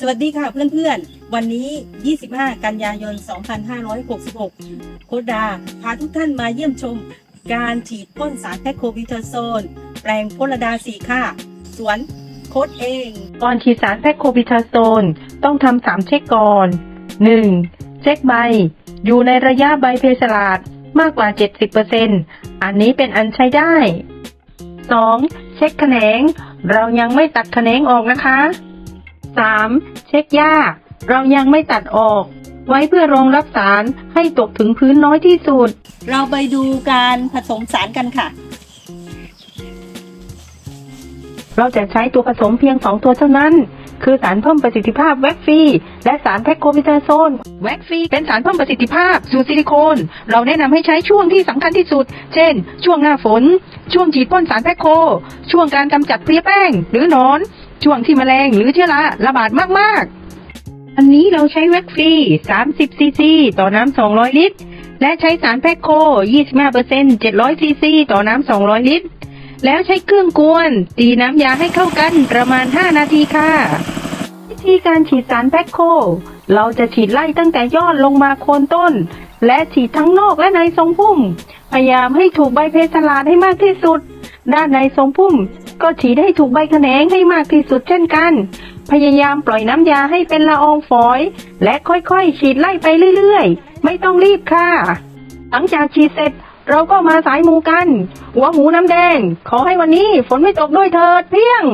สวัสดีค่ะเพื่อนๆ วันนี้ 25 กันยายน 2566 โคดาพาทุกท่านมาเยี่ยมชม การฉีดพ่นสารแพคโคบิทาโซน แปลงโพลดาสีค่ะ สวนโคดเอง ก่อนฉีดสารแพคโคบิทาโซน ต้องทำสามเช็คก่อน 1. เช็คใบ อยู่ในระยะใบเพสลาดมากกว่า 70%อันนี้เป็นอันใช้ได้ 2. เช็คแขนง เรายังไม่ตัดแขนงออกนะคะ 3. เช็คหญ้า เรายังไม่ตัดออก ไว้เพื่อรองรับสารให้ตกถึงพื้นน้อยที่สุด เราไปดูการผสมสารกันค่ะ เราจะใช้ตัวผสมเพียง 2 ตัวเท่านั้น คือสารเพิ่มประสิทธิภาพแวคฟีและสารแพคโคบิทาโซนแวคฟีเป็นสารเพิ่มประสิทธิภาพสูตรซิลิโคน เราแนะนำให้ใช้ช่วงที่สำคัญที่สุด เช่น ช่วงหน้าฝน ช่วงฉีดพ่นสารแพคโค ช่วงการกำจัดเพลี้ยแป้ง หรือหนอน ช่วงที่แมลงหรือเชื้อราระบาดมากๆ อันนี้เราใช้แวคฟี30 ซีซี ต่อน้ำ 200 ลิตร และใช้สารแพคโค 25% 700 ซีซี ต่อน้ำ 200 ลิตร แล้วใช้เครื่องกวน ตีน้ำยาให้เข้ากันประมาณ 5 นาทีค่ะ วิธีการฉีดสารแพคโค เราจะฉีดไล่ตั้งแต่ยอดลงมาโคนต้น และฉีดทั้งนอกและในทรงพุ่ม พยายามให้ถูกใบเพสลาดให้มากที่สุด ด้านในทรงพุ่ม ก็ฉีดให้ถูกใบแขนงให้มากที่สุดเช่นกัน พยายามปล่อยน้ำยาให้เป็นละอองฝอย และค่อยๆ ฉีดไล่ไปเรื่อยๆ ไม่ต้องรีบค่ะ หลังจากฉีดเสร็จเราก็มาสายมูกัน หัวหมูน้ำแดง ขอให้วันนี้ฝนไม่ตกด้วยเถิดเพียง